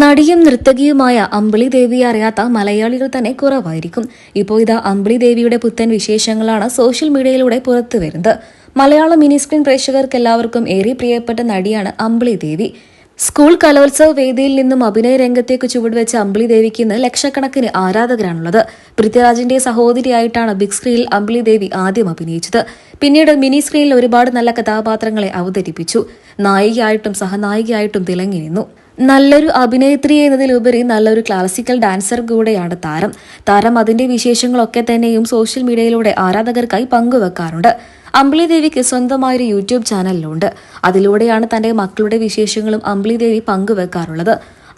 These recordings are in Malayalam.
നടിയും നർത്തകിയുമായ അമ്പിളി ദേവിയെ അറിയാത്ത മലയാളികൾ തന്നെ കുറവായിരിക്കും. ഇപ്പോൾ ഇതാ അമ്പിളി ദേവിയുടെ പുത്തൻ വിശേഷങ്ങളാണ് സോഷ്യൽ മീഡിയയിലൂടെ പുറത്തു വരുന്നത്. മലയാള മിനി സ്ക്രീൻ പ്രേക്ഷകർക്ക് എല്ലാവർക്കും ഏറെ പ്രിയപ്പെട്ട നടിയാണ് അമ്പിളി ദേവി. സ്കൂൾ കലോത്സവ വേദിയിൽ നിന്നും അഭിനയ രംഗത്തേക്ക് ചുവടുവെച്ച അമ്പിളി ദേവിക്ക് ഇന്ന് ലക്ഷക്കണക്കിന് ആരാധകരാണുള്ളത്. പൃഥ്വിരാജിന്റെ സഹോദരിയായിട്ടാണ് ബിഗ് സ്ക്രീനിൽ അമ്പിളി ദേവി ആദ്യം അഭിനയിച്ചത്. പിന്നീട് മിനി സ്ക്രീനിൽ ഒരുപാട് നല്ല കഥാപാത്രങ്ങളെ അവതരിപ്പിച്ചു. നായികയായിട്ടും സഹനായികയായിട്ടും തിളങ്ങി നിന്നു. നല്ലൊരു അഭിനേത്രി എന്നതിലുപരി നല്ലൊരു ക്ലാസിക്കൽ ഡാൻസർ കൂടെയാണ് താരം. താരം അതിന്റെ വിശേഷങ്ങളൊക്കെ തന്നെയും സോഷ്യൽ മീഡിയയിലൂടെ ആരാധകർക്കായി പങ്കുവെക്കാറുണ്ട്. അമ്പിളി ദേവിക്ക് സ്വന്തമായൊരു യൂട്യൂബ് ചാനലിലുണ്ട്. അതിലൂടെയാണ് തന്റെ മക്കളുടെ വിശേഷങ്ങളും അമ്പിളി ദേവി പങ്കുവെക്കാറുള്ളത്.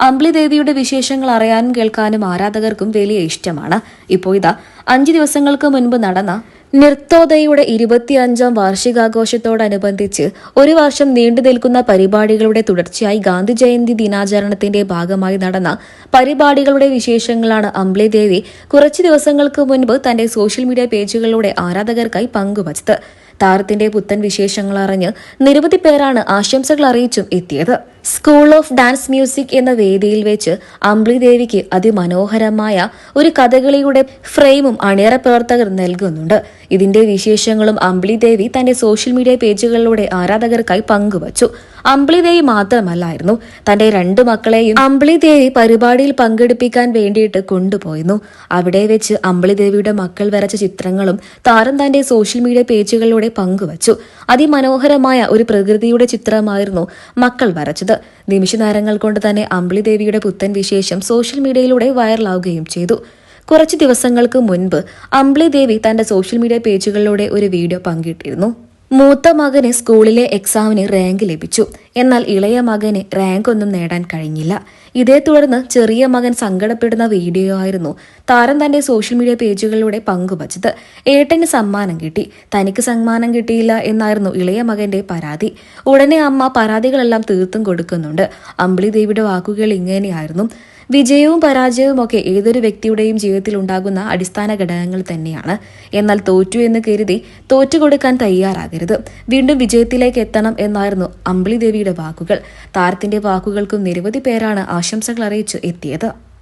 അമ്പിളി ദേവിയുടെ വിശേഷങ്ങൾ അറിയാനും കേൾക്കാനും ആരാധകർക്കും വലിയ ഇഷ്ടമാണ്. ഇപ്പോ ഇതാ അഞ്ചു ദിവസങ്ങൾക്ക് മുൻപ് നടന്ന നൃത്തോദയയുടെ ഇരുപത്തിയഞ്ചാം വാർഷികാഘോഷത്തോടനുബന്ധിച്ച് ഒരു വർഷം നീണ്ടു നിൽക്കുന്ന പരിപാടികളുടെ തുടർച്ചയായി ഗാന്ധി ജയന്തി ദിനാചരണത്തിന്റെ ഭാഗമായി നടന്ന പരിപാടികളുടെ വിശേഷങ്ങളാണ് അംബ്ലി ദേവി കുറച്ചു ദിവസങ്ങൾക്ക് മുൻപ് തന്റെ സോഷ്യൽ മീഡിയ പേജുകളിലൂടെ ആരാധകർക്കായി പങ്കുവച്ചത്. താരത്തിന്റെ പുത്തൻ വിശേഷങ്ങൾ അറിഞ്ഞ് നിരവധി പേരാണ് ആശംസകൾ അറിയിച്ചും എത്തിയത്. സ്കൂൾ ഓഫ് ഡാൻസ് മ്യൂസിക് എന്ന വേദിയിൽ വെച്ച് അംബ്ലി ദേവിക്ക് അതിമനോഹരമായ ഒരു കഥകളിയുടെ ഫ്രെയിമും അണിയറ പ്രവർത്തകർ നൽകുന്നുണ്ട്. ഇതിന്റെ വിശേഷങ്ങളും അംബ്ലി ദേവി തന്റെ സോഷ്യൽ മീഡിയ പേജുകളിലൂടെ ആരാധകർക്കായി പങ്കുവച്ചു. അമ്പിളി ദേവി മാത്രമല്ലായിരുന്നു. തന്റെ രണ്ട് മക്കളെയും അമ്പിളി ദേവി പരിപാടിയിൽ പങ്കെടുപ്പിക്കാൻ വേണ്ടിയിട്ട് കൊണ്ടുപോയിരുന്നു. അവിടെ വെച്ച് അമ്പിളി ദേവിയുടെ മക്കൾ വരച്ച ചിത്രങ്ങളും താരം തന്റെ സോഷ്യൽ മീഡിയ പേജുകളിലൂടെ പങ്കുവച്ചു. അതിമനോഹരമായ ഒരു പ്രകൃതിയുടെ ചിത്രമായിരുന്നു മക്കൾ വരച്ചത്. നിമിഷനേരങ്ങൾ കൊണ്ട് തന്നെ അമ്പിളി ദേവിയുടെ പുത്തൻ വിശേഷം സോഷ്യൽ മീഡിയയിലൂടെ വൈറലാവുകയും ചെയ്തു. കുറച്ച് ദിവസങ്ങൾക്ക് മുൻപ് അമ്പിളി ദേവി തന്റെ സോഷ്യൽ മീഡിയ പേജുകളിലൂടെ ഒരു വീഡിയോ പങ്കിട്ടിരുന്നു. മൂത്ത മകന് സ്കൂളിലെ എക്സാമിന് റാങ്ക് ലഭിച്ചു. എന്നാൽ ഇളയ മകന് റാങ്ക് ഒന്നും നേടാൻ കഴിഞ്ഞില്ല. ഇതേ തുടർന്ന് ചെറിയ മകൻ സങ്കടപ്പെടുന്ന വീഡിയോ ആയിരുന്നു താരം തന്റെ സോഷ്യൽ മീഡിയ പേജുകളിലൂടെ പങ്കുവച്ചത്. ഏട്ടന് സമ്മാനം കിട്ടി. തനിക്ക് സമ്മാനം കിട്ടിയില്ല എന്നായിരുന്നു ഇളയ മകന്റെ പരാതി. ഉടനെ അമ്മ പരാതികളെല്ലാം തീർത്തും കൊടുക്കുന്നുണ്ട്. അമ്പിളി ദേവിയുടെ വാക്കുകൾ ഇങ്ങനെയായിരുന്നു. വിജയവും പരാജയവും ഒക്കെ ഏതൊരു വ്യക്തിയുടെയും ജീവിതത്തിൽ ഉണ്ടാകുന്ന അടിസ്ഥാന ഘടകങ്ങൾ തന്നെയാണ്. എന്നാൽ തോറ്റു എന്ന് കരുതി തോറ്റുകൊടുക്കാൻ തയ്യാറാകരുത്. വീണ്ടും വിജയത്തിലേക്ക് എത്തണം എന്നായിരുന്നു അമ്പിളി ദേവിയുടെ വാക്കുകൾ. താരത്തിന്റെ വാക്കുകൾക്കും നിരവധി പേരാണ് ആശംസകൾ അറിയിച്ചു എത്തിയത്.